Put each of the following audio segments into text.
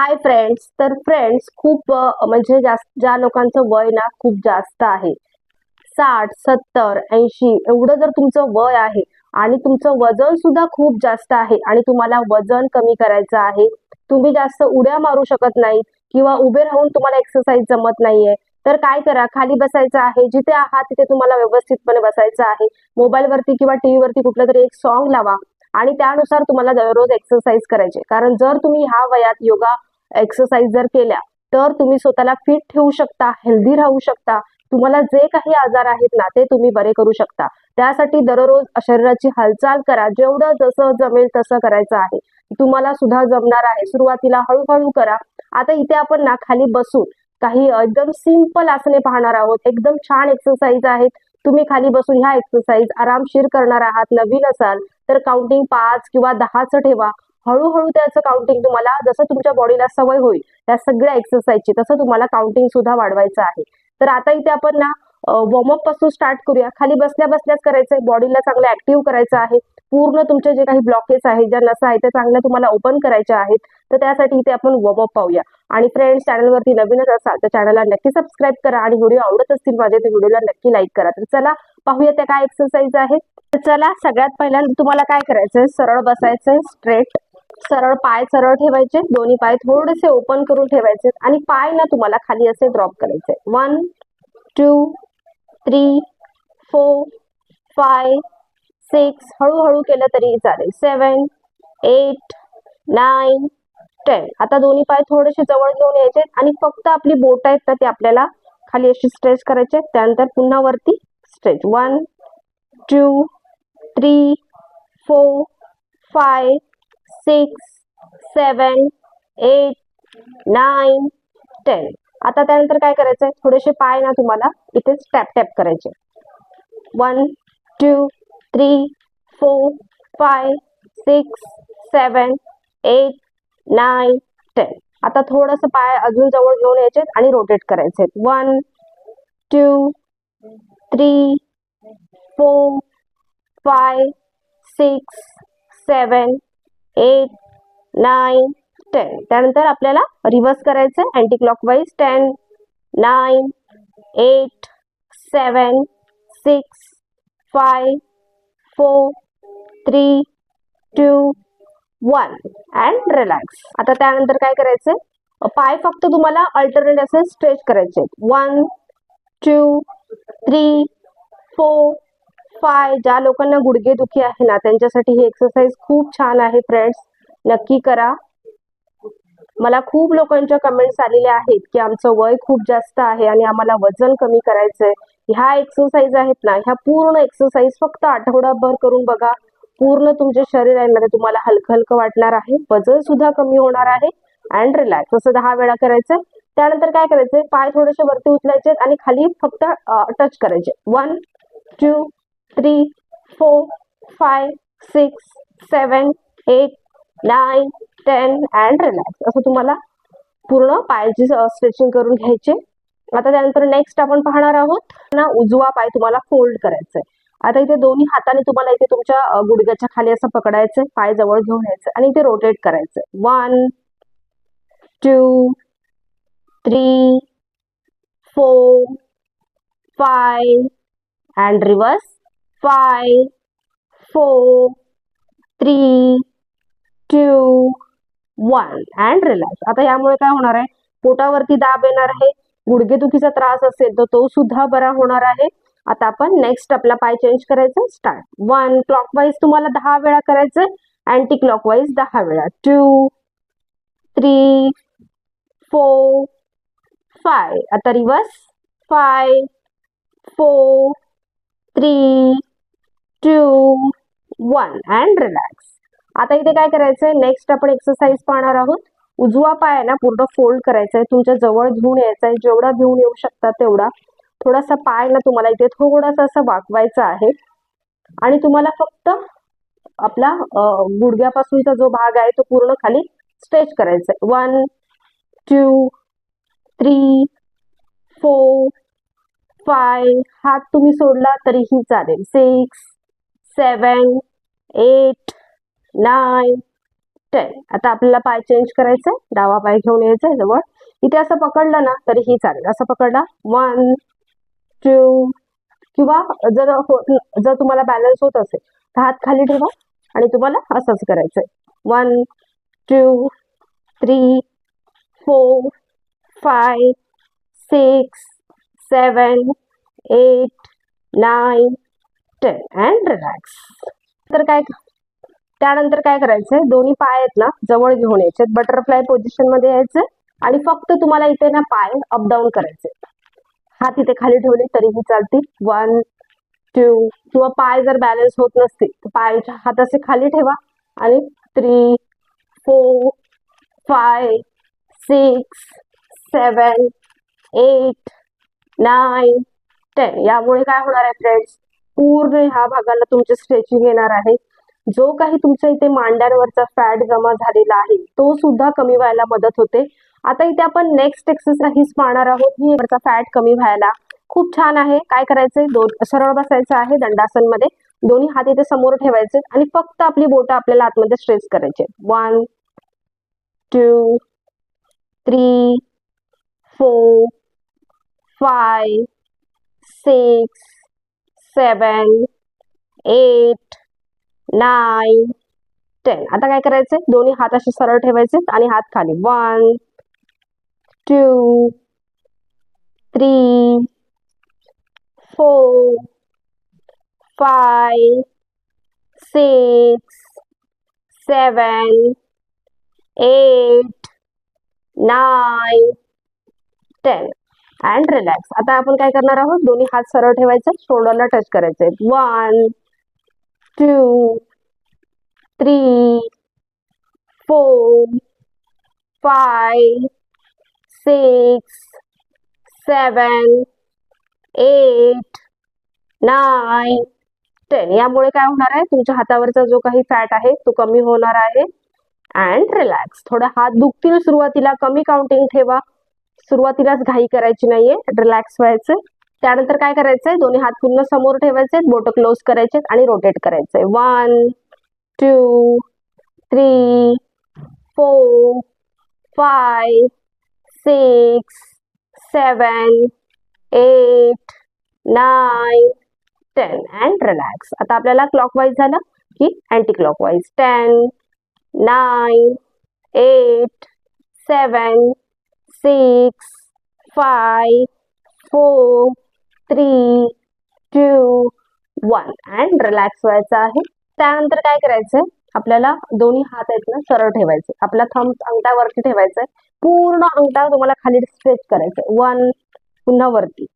Hi friends तर friends खूप म्हणजे जास्त ज्या लोकांचं वय ना खूप जास्त आहे. साठ सत्तर ऐंशी एवढं जर तुमचं वय आहे आणि तुमचं वजन सुद्धा खूप जास्त आहे आणि तुम्हाला वजन कमी करायचं आहे तुम्ही जास्त उड्या मारू शकत नाही किंवा उभे राहून तुम्हाला एक्सरसाइज जमत नाहीये तर काय करा? खाली बसायचं आहे जिथे आहात तिथे तुम्हाला व्यवस्थितपणे बसायचं आहे. मोबाईलवरती किंवा टीव्हीवरती कुठलं तरी एक सॉन्ग लावा आणि त्यानुसार तुम्हाला दररोज एक्सरसाइज करायचे. कारण जर तुम्ही ह्या वयात योगा एक्सरसाइज जर केल्या तर तुम्ही स्वतःला फिट ठेवू शकता हेल्दी राहू शकता. तुम्हाला जे काही आजार आहेत ना ते तुम्ही बरे करू शकता. त्यासाठी दररोज शरीराची हालचाल करा. जेवढं जसं जमेल तसं करायचं आहे. तुम्हाला सुद्धा जमणार आहे. सुरुवातीला हळूहळू करा. आता इथे आपण ना खाली बसून काही एकदम सिंपल आसने पाहणार आहोत. एकदम छान एक्सरसाइज आहेत. तुम्ही खाली बसून ह्या एक्सरसाइज आरामशीर करणार आहात नवीन असाल तर काउंटिंग पाच किंवा दहाचं ठेवा. हळूहळू त्याचं काउंटिंग तुम्हाला जसं तुमच्या बॉडीला सवय होईल त्या सगळ्या एक्सरसाइजची तसं तुम्हाला काउंटिंग सुद्धा वाढवायचं आहे. तर आता इथे आपण ना वॉर्मअपपासून स्टार्ट करूया. खाली बसल्या बसल्याच करायचंय बॉडीला चांगलं ऍक्टिव्ह करायचं आहे. पूर्ण तुमचे जे काही ब्लॉकेज आहेत ज्या नसा आहेत त्या चांगल्या तुम्हाला ओपन करायच्या आहेत. तर त्यासाठी इथे आपण वॉर्मअप पाहूया. आणि फ्रेंड्स चॅनलवरती नवीनच असाल तर चॅनलला नक्की सबस्क्राईब करा. आणि व्हिडिओ आवडत असतील माझे तर व्हिडिओला नक्की लाईक करा. तर चला पाहूया त्या काय एक्सरसाइज आहेत. तर चला सगळ्यात पहिल्यांदा तुम्हाला काय करायचंय? सरळ बसायचंय स्ट्रेट सरळ पाय सरळ ठेवायचे दोन्ही पाय थोडेसे ओपन करून ठेवायचे आणि पाय ना तुम्हाला खाली असे ड्रॉप करायचे. One two three four five six हळूहळू केलं तरी चालेल. सेवन एट नाईन टेन आता दोन्ही पाय थोडेसे जवळ घेऊन यायचे आणि फक्त आपली बोट आहेत ना ती आपल्याला खाली अशी स्ट्रेच करायचे. त्यानंतर पुन्हा वरती stretch one two three four five six seven eight nine ten. आता त्यानंतर काय करायचंय? थोडेसे पाय ना तुम्हाला. इथेच टॅप टॅप करायचे. One two three four five six seven eight nine ten. आता थोडंसं पाय अजून जवळ घेऊन यायचे आणि रोटेट करायचे. One two three four five six seven eight nine ten त्यानंतर आपल्याला रिव्हर्स करायचं आहे anti clockwise ten nine eight seven six five four three two one and relax आता त्यानंतर काय करायचं पाय फक्त तुम्हाला अल्टरनेट असे स्ट्रेच करायचे one two three four five ज्या लोकांना गुडघेदुखी आहे ना त्यांच्यासाठी ही एक्सरसाइज खूप छान आहे फ्रेंड्स नक्की करा. मला खूप लोकांच्या कमेंट्स आलेल्या आहेत की आमचं वय खूप जास्त आहे आणि आम्हाला वजन कमी करायचंय. ह्या एक्सरसाइज आहेत ना ह्या पूर्ण एक्सरसाइज फक्त आठवडाभर करून बघा. पूर्ण तुमचे शरीर आहे ना ते तुम्हाला हलकं हलकं वाटणार आहे वजन सुद्धा कमी होणार आहे अँड रिलॅक्स असं दहा वेळा करायचं त्यानंतर काय करायचंय पाय थोडेसे वरती उचलायचे आणि खाली फक्त टच करायचे. One two three four five six seven eight nine ten and relax. असं तुम्हाला पूर्ण पायाची स्ट्रेचिंग करून घ्यायचे. आता त्यानंतर नेक्स्ट आपण पाहणार आहोत ना उजवा पाय तुम्हाला फोल्ड करायचा आहे आता इथे दोन्ही हाताने तुम्हाला इथे तुमच्या गुडघ्याच्या खाली असं पकडायचं पाय जवळ घेऊन यायचं आणि इथे रोटेट करायचं one two three four five and reverse five four three two, one and relax आता यामुळे काय होणार आहे? पोटावरती दाब येणार आहे. गुडघेदुखीचा त्रास असेल तर तो सुद्धा बरा होणार आहे. आता आपण नेक्स्ट आपला पाय चेंज करायचा. स्टार्ट वन क्लॉकवाईज तुम्हाला दहा वेळा करायचं अँटी क्लॉकवाईज दहा वेळा. टू थ्री फोर फाय आता reverse five four three two one and relax. आता इथे काय करायचंय? नेक्स्ट आपण एक्सरसाइज पाहणार आहोत. उजवा पाय आहे ना पूर्ण फोल्ड करायचा आहे तुमच्या जवळ घेऊन यायचा आहे जेवढा घेऊन येऊ शकता तेवढा. थोडासा पाय ना तुम्हाला इथे थोडासा असा वाकवायचा आहे. आणि तुम्हाला फक्त आपला गुडघ्यापासूनचा जो भाग आहे तो पूर्ण खाली स्ट्रेच करायचा आहे one two three four five हात तुम्ही सोडला तरीही चालेल. Six seven eight nine ten आता आपल्याला पाय चेंज करायचंय. डावा पाय घेऊन यायचंय जवळ. इथे असं पकडलं ना तरी ही चालेल. असं पकडला. वन टू किंवा जर होत जर तुम्हाला बॅलन्स होत असेल तर हात खाली ठेवा आणि तुम्हाला असंच करायचंय. One two three four five six seven eight nine ten and relax. तर काय त्यानंतर काय करायचंय दोन्ही पाय आहेत ना जवळ घेऊन यायचे. बटरफ्लाय पोझिशनमध्ये यायचे आणि फक्त तुम्हाला इथे ना पाय अप डाऊन करायचे. हात इथे खाली ठेवले तरीही चालतील. वन टू किंवा पाय जर बॅलन्स होत नसतील तर पायाच्या हात असे खाली ठेवा आणि three four five six seven eight nine ten यामुळे काय होणार आहे फ्रेंड्स पूर्ण ह्या भागाला तुमचे स्ट्रेचिंग येणार आहे. जो काही तुमच्या इथे मांड्यांवरचा फॅट जमा झालेला आहे तो सुद्धा कमी व्हायला मदत होते. आता इथे आपण नेक्स्ट एक्सरसाइज पाहणार आहोत. ही फॅट कमी व्हायला खूप छान आहे. काय करायचंय? दोन सरळ बसायचं आहे दंडासनमध्ये दोन्ही हात इथे समोर ठेवायचे आणि फक्त आपली बोटं आपल्याला आतमध्ये स्ट्रेच करायचे one two three four five six seven eight nine ten आता काय करायचंय दोन्ही हात असे सरळ ठेवायचे आणि हात खाली. One two three four five six seven eight nine ten and relax आता आपण काय करणार आहोत? दोन्ही हात सरळ ठेवायचे शोल्डरला टच करायचे. One two three four five six seven eight nine ten यामुळे काय होणार आहे? तुमच्या हातावरचा जो काही फॅट आहे तो कमी होणार आहे. अँड रिलॅक्स थोडे हात दुखतील सुरुवातीला कमी काउंटिंग ठेवा. सुरुवातीलाच घाई करायची नाहीये रिलॅक्स व्हायचं. त्यानंतर काय करायचंय? दोन्ही हात पूर्ण समोर ठेवायचे बोट क्लोज करायचे आणि रोटेट करायचंय. One two three four five six seven eight nine ten and relax आता आपल्याला क्लॉकवाईज झालं की anti clockwise ten nine eight seven six five four three two, one. And relax व्हायचं आहे. त्यानंतर काय करायचंय? आपल्याला दोन्ही हात आहेत ना सरळ ठेवायचे. आपला थंब अंगठ्यावरती ठेवायचंय. पूर्ण अंगठा तुम्हाला खाली स्ट्रेच करायचंय. वन पुन्हा वरती.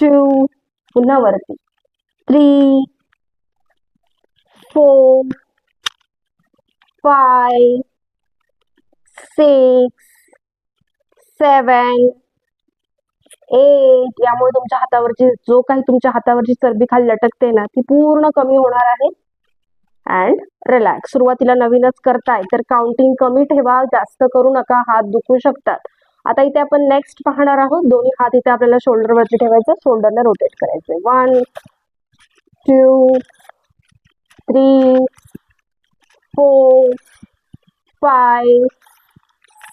टू पुन्हा वरती. Three four five six seven eight यामुळे तुमच्या हातावरची जो काही तुमच्या हातावरची चरबी खाली लटकते ना ती पूर्ण कमी होणार आहे. अँड रिलॅक्स सुरुवातीला नवीनच करताय तर काउंटिंग कमी ठेवा जास्त करू नका हात दुखू शकतात. आता इथे आपण नेक्स्ट पाहणार आहोत. दोन्ही हात इथे आपल्याला शोल्डरवरती ठेवायचं शोल्डरला रोटेट करायचे. One two three four five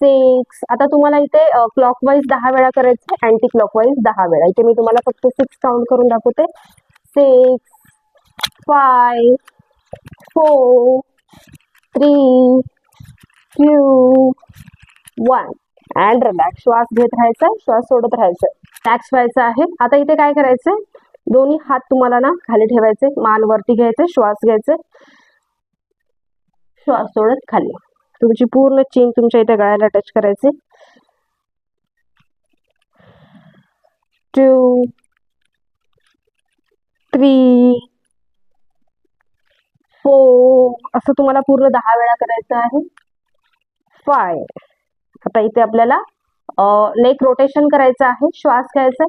six आता तुम्हाला इथे क्लॉकवाईज दहा वेळा करायचं आहे अँटी क्लॉकवाईज दहा वेळा. इथे मी तुम्हाला फक्त सिक्स काउंट करून दाखवते. Six five four three two one and relax श्वास घेत राहायचा श्वास सोडत राहायचा टॅक्स व्हायचं आहे. आता इथे काय करायचंय? दोन्ही हात तुम्हाला ना खाली ठेवायचे मान वरती घ्यायचे श्वास घ्यायचे. श्वास सोडत खाली. तुमची पूर्ण चीन तुमच्या इथे गळ्याला टच करायचे. टू थ्री फोर असं तुम्हाला पूर्ण दहा वेळा करायचं आहे. फाय आता इथे आपल्याला नेक रोटेशन करायचं आहे. श्वास घ्यायचा.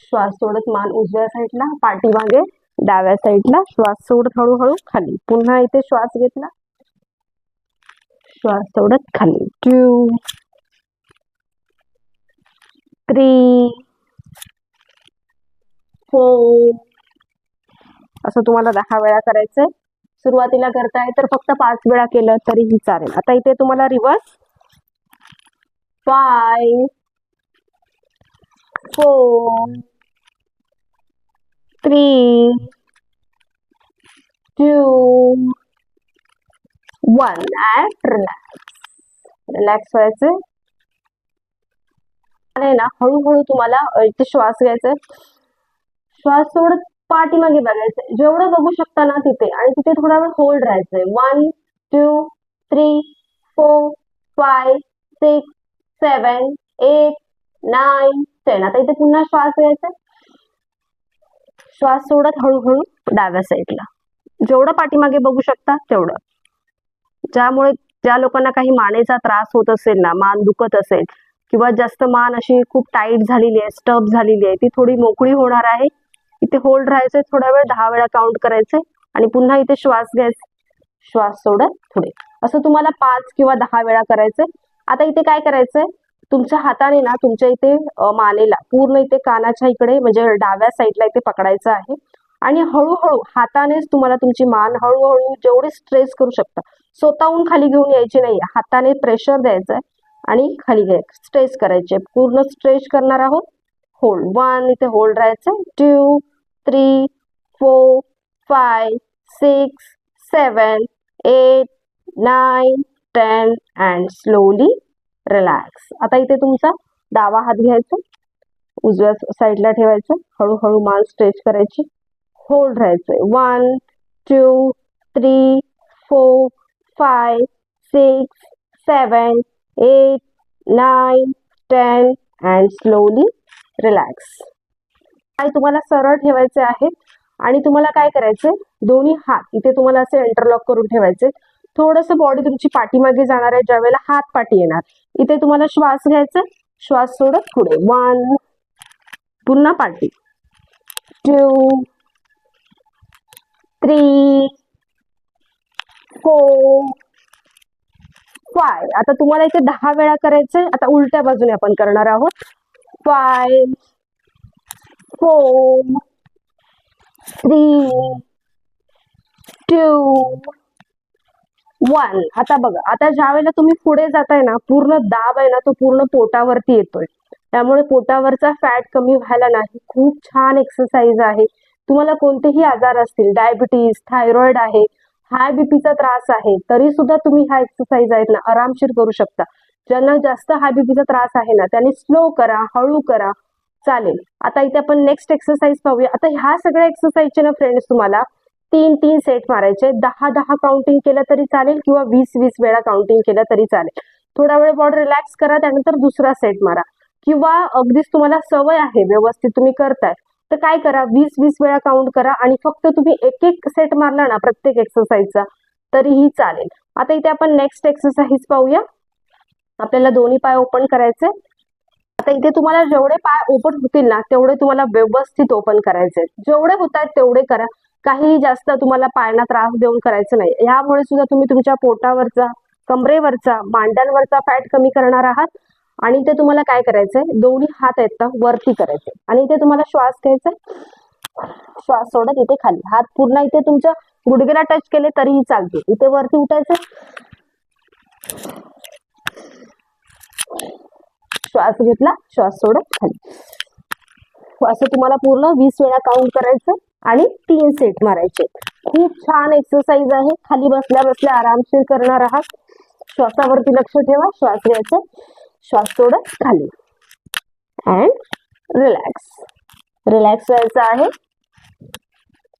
श्वास सोडत मान उजव्या साईडला पाठीमागे डाव्या साईडला श्वास सोडत हळूहळू खाली. पुन्हा इथे श्वास घेतला. श्वास सोडत खाली. टू थ्री फोर असं तुम्हाला दहा वेळा करायचंय. सुरुवातीला करताय तर फक्त पाच वेळा केलं तरीही चालेल. आता इथे तुम्हाला reverse five four three two one and relax relax व्हायचं. आणि ना हळूहळू तुम्हाला इथे श्वास घ्यायचा श्वास सोडत पाठीमागे बघायचंय जेवढं बघू शकता ना तिथे आणि तिथे थोडा वेळ होल्ड राहायचंय one two three four five six seven eight nine ten आता इथे पुन्हा श्वास घ्यायचा श्वास सोडत हळूहळू डाव्या साईडला जेवढं पाठीमागे बघू शकता तेवढं. ज्यामुळे ज्या लोकांना काही मानेचा त्रास होत असेल ना मान दुखत असेल किंवा जास्त मान अशी खूप टाईट झालेली आहे स्टब झालेली आहे ती थोडी मोकळी होणार आहे इथे होल्ड राहायचे थोडा वेळ दहा वेळा काउंट करायचंय आणि पुन्हा इथे श्वास घ्यायचे श्वास सोडत थोडे असं तुम्हाला पाच किंवा दहा वेळा करायचंय. आता इथे काय करायचंय? तुमच्या हाताने ना तुमच्या इथे मानेला पूर्ण इथे कानाच्या इकडे म्हणजे डाव्या साईडला इथे पकडायचं आहे. आणि हळूहळू हातानेच तुम्हाला तुमची मान हळूहळू जेवढी स्ट्रेस करू शकता स्वतःहून खाली घेऊन यायची नाही. हाताने प्रेशर द्यायचं आहे आणि खाली घ्याय स्ट्रेच करायचे. पूर्ण स्ट्रेच करणार आहोत. होल्ड वन इथे होल्ड राहायचं two three four five six seven eight nine ten and slowly relax आता इथे तुमचा डावा हात घ्यायचा. उजव्या साईडला ठेवायचं. हळूहळू मान स्ट्रेच करायची. होल्ड राहायचंय. One two three four five six seven eight nine ten and slowly relax काय तुम्हाला सरळ ठेवायचे आहे? आणि तुम्हाला काय करायचे दोन्ही हात इथे तुम्हाला असे इंटरलॉक करून ठेवायचे थोडंसं बॉडी तुमची पाठीमागे जाणार आहे ज्यावेळेला हात पाठी येणार. इथे तुम्हाला श्वास घ्यायचा श्वास सोडत पुढे. वन पुन्हा पाठी. टू थ्री फोर फाय आता तुम्हाला इथे दहा वेळा करायचंय. आता उलट्या बाजूने आपण करणार आहोत. Five four three two one आता बघा आता ज्या वेळेला तुम्ही पुढे जाताय ना पूर्ण दाब आहे ना तो पूर्ण पोटावरती येतोय. त्यामुळे पोटावरचा फॅट कमी व्हायला नाही. खूप छान एक्सरसाइज आहे. तुम्हाला कोणतेही आजार असतील डायबिटीज थायरॉइड आहे हाय बीपीचा त्रास आहे तरी सुद्धा तुम्ही हा एक्सरसाइज आहेत ना आरामशीर करू शकता. ज्यांना जास्त हाय बीपीचा त्रास आहे ना त्यांनी स्लो करा हळू करा चालेल. आता इथे आपण नेक्स्ट एक्सरसाइज पाहूया. आता ह्या सगळ्या एक्सरसाइजचे ना फ्रेंड्स तुम्हाला तीन तीन सेट मारायचे दहा दहा काउंटिंग केलं तरी चालेल किंवा वीस वीस वेळा काउंटिंग केलं तरी चालेल. थोडा वेळ बॉडी रिलॅक्स करा त्यानंतर दुसरा सेट मारा. किंवा अगदीच तुम्हाला सवय आहे व्यवस्थित तुम्ही करताय. तर काय करा? वीस वीस वेळा काउंट करा आणि फक्त तुम्ही एक एक सेट मारला ना प्रत्येक एक्सरसाइजचा तरीही चालेल. आता इथे आपण नेक्स्ट एक्सरसाइज पाहूया. आपल्याला दोन्ही पाय ओपन करायचे आता इथे तुम्हाला जेवढे पाय ओपन होतील ना तेवढे तुम्हाला व्यवस्थित ओपन करायचे जेवढे होत आहेत तेवढे करा. काहीही जास्त तुम्हाला पायांना त्रास देऊन करायचं नाही. यामुळे सुद्धा तुम्ही तुमच्या पोटावरचा कमरेवरचा मांड्यांवरचा फॅट कमी करणार आहात. आणि इथे तुम्हाला काय करायचंय? दोन्ही हात आहेत ना वरती करायचे आणि इथे तुम्हाला श्वास घ्यायचा श्वास सोडत इथे खाली. हात पूर्ण इथे तुमच्या गुडघ्याला टच केले तरीही चालते इथे वरती उठायचं श्वास घेतला. श्वास सोडत खाली. असं तुम्हाला पूर्ण वीस वेळा काउंट करायचं आणि तीन सेट मारायचे. खूप छान एक्सरसाइज आहे. खाली बसल्या बसल्या आरामशीर करणार आहात. श्वासावरती लक्ष ठेवा. श्वास घ्यायचं श्वास सोडत खाली. अँड रिलॅक्स रिलॅक्स व्हायचं आहे.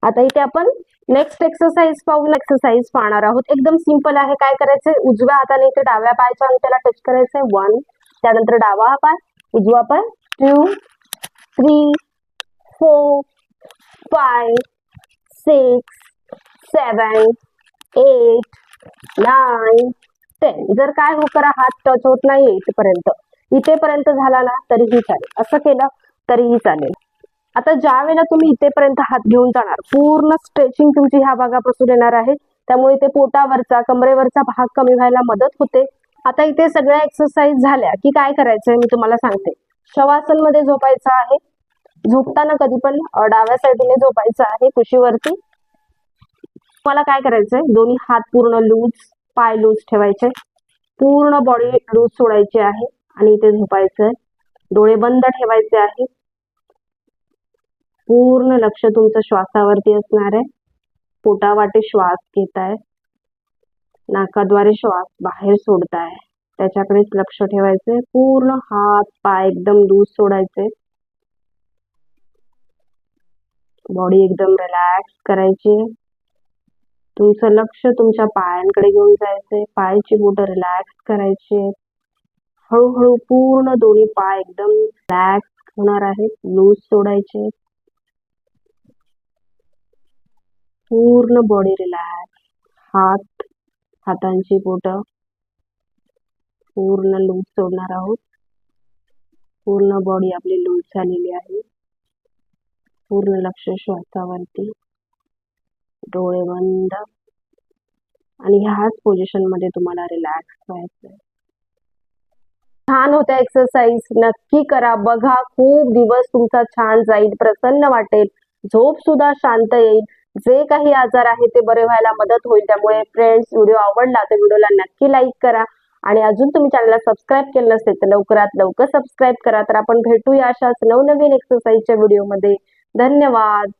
आता इथे आपण नेक्स्ट एक्सरसाइज पाहून एक्सरसाइज पाहणार आहोत. एकदम सिंपल आहे. काय करायचंय? उजव्या हाताने इथे डाव्या पायाच्या अंगठ्याला टच करायचंय. वन त्यानंतर डावा पाय. उजवा पाय. Two three four five six seven eight nine ten जर काय हो करा हात टच होत नाही इथेपर्यंत इथेपर्यंत झाला ना तरीही चालेल. असं केलं तरीही चालेल. आता ज्या वेळेला तुम्ही इथेपर्यंत हात घेऊन जाणार पूर्ण स्ट्रेचिंग तुमची ह्या भागापासून येणार आहे. त्यामुळे इथे पोटावरचा कमरेवरचा भाग कमी व्हायला मदत होते. आता इथे सगळ्या एक्सरसाइज झाल्या की काय करायचंय मी तुम्हाला सांगते. शवासनमध्ये झोपायचं आहे. झोपताना कधी पण डाव्या साईडने झोपायचं आहे कुशीवरती. तुम्हाला काय करायचंय? दोन्ही हात पूर्ण लूज पाय लूज ठेवायचे. पूर्ण बॉडी लूज सोडायची आहे आणि इथे झोपायचंय. डोळे बंद ठेवायचे आहे. पूर्ण लक्ष तुमचं श्वासावरती असणार आहे. पोटावाटे श्वास घेताय नाकाद्वारे श्वास बाहेर सोडताय. त्याच्याकडेच लक्ष ठेवायचंय. पूर्ण हात पाय एकदम लूज सोडायचे बॉडी एकदम रिलॅक्स करायची. तुमचं लक्ष तुमच्या पायांकडे घेऊन जायचंय. पायाची बोट रिलॅक्स करायची हळूहळू पूर्ण दोन्ही पाय एकदम रिलॅक्स होणार आहेत. लूज सोडायचे पूर्ण बॉडी रिलॅक्स हात हातांची बोटं. पूर्ण लूज सोडणार आहोत. पूर्ण बॉडी आपली लूज झालेली आहे. पूर्ण लक्ष श्वासावरती. डोळे बंद. आणि ह्याच पोझिशनमध्ये तुम्हाला रिलॅक्स व्हायचंय. छान होत्या एक्सरसाइज नक्की करा. बघा खूप दिवस तुमचा छान जाईल प्रसन्न वाटेल. झोप सुद्धा शांत येईल. जे काही आजार आहे ते बरे व्हायला मदत होईल. त्यामुळे फ्रेंड्स व्हिडिओ आवडला तर व्हिडिओला नक्की लाईक करा. आणि अजून तुम्ही चॅनलला सबस्क्राईब केलं नसेल तर लवकरात लवकर सबस्क्राईब करा. तर आपण भेटूया अशाच नवनवीन एक्सरसाइजच्या व्हिडिओमध्ये धन्यवाद.